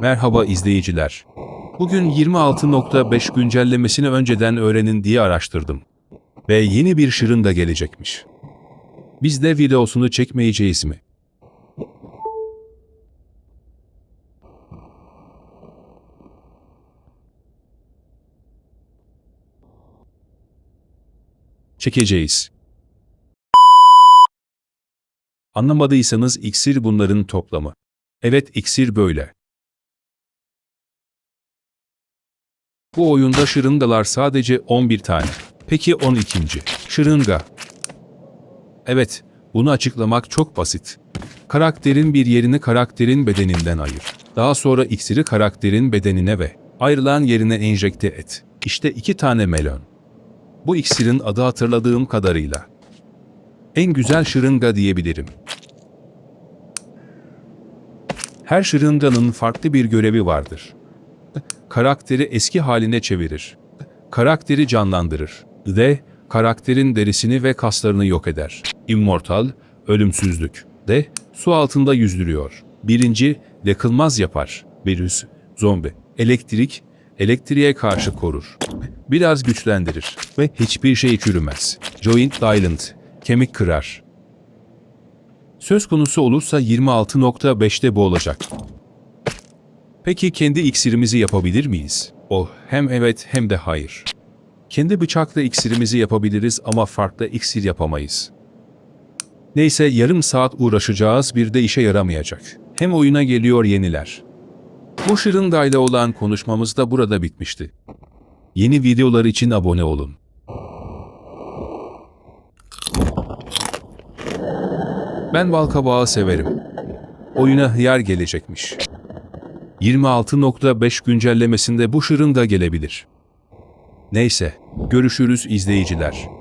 Merhaba izleyiciler. Bugün 26.5 güncellemesini önceden öğrenin diye araştırdım. Ve yeni bir şırın da gelecekmiş. Biz de videosunu çekmeyeceğiz mi? Çekeceğiz. Anlamadıysanız iksir bunların toplamı. Evet iksir böyle. Bu oyunda şırıngalar sadece 11 tane. Peki 12. Şırınga. Evet, bunu açıklamak çok basit. Karakterin bir yerini karakterin bedeninden ayır. Daha sonra iksiri karakterin bedenine ve ayrılan yerine enjekte et. İşte iki tane melon. Bu iksirin adı hatırladığım kadarıyla. En güzel şırınga diyebilirim. Her şırınganın farklı bir görevi vardır. Karakteri eski haline çevirir. Karakteri canlandırır. D. Karakterin derisini ve kaslarını yok eder. Immortal, ölümsüzlük. D. Su altında yüzdürüyor. Birinci, yakılmaz yapar. Virüs, zombi. Elektrik, elektriğe karşı korur. Biraz güçlendirir ve hiçbir şey çürümez. Joint Island, kemik kırar. Söz konusu olursa 26.5'te bu olacak. Peki kendi iksirimizi yapabilir miyiz? Oh, hem evet hem de hayır. Kendi bıçakla iksirimizi yapabiliriz ama farklı iksir yapamayız. Neyse yarım saat uğraşacağız bir de işe yaramayacak. Hem oyuna geliyor yeniler. Bu şırıngayla olan konuşmamız da burada bitmişti. Yeni videolar için abone olun. Ben balkabağı severim. Oyuna hıyar gelecekmiş. 26.5 güncellemesinde bu şırın da gelebilir. Neyse, görüşürüz izleyiciler.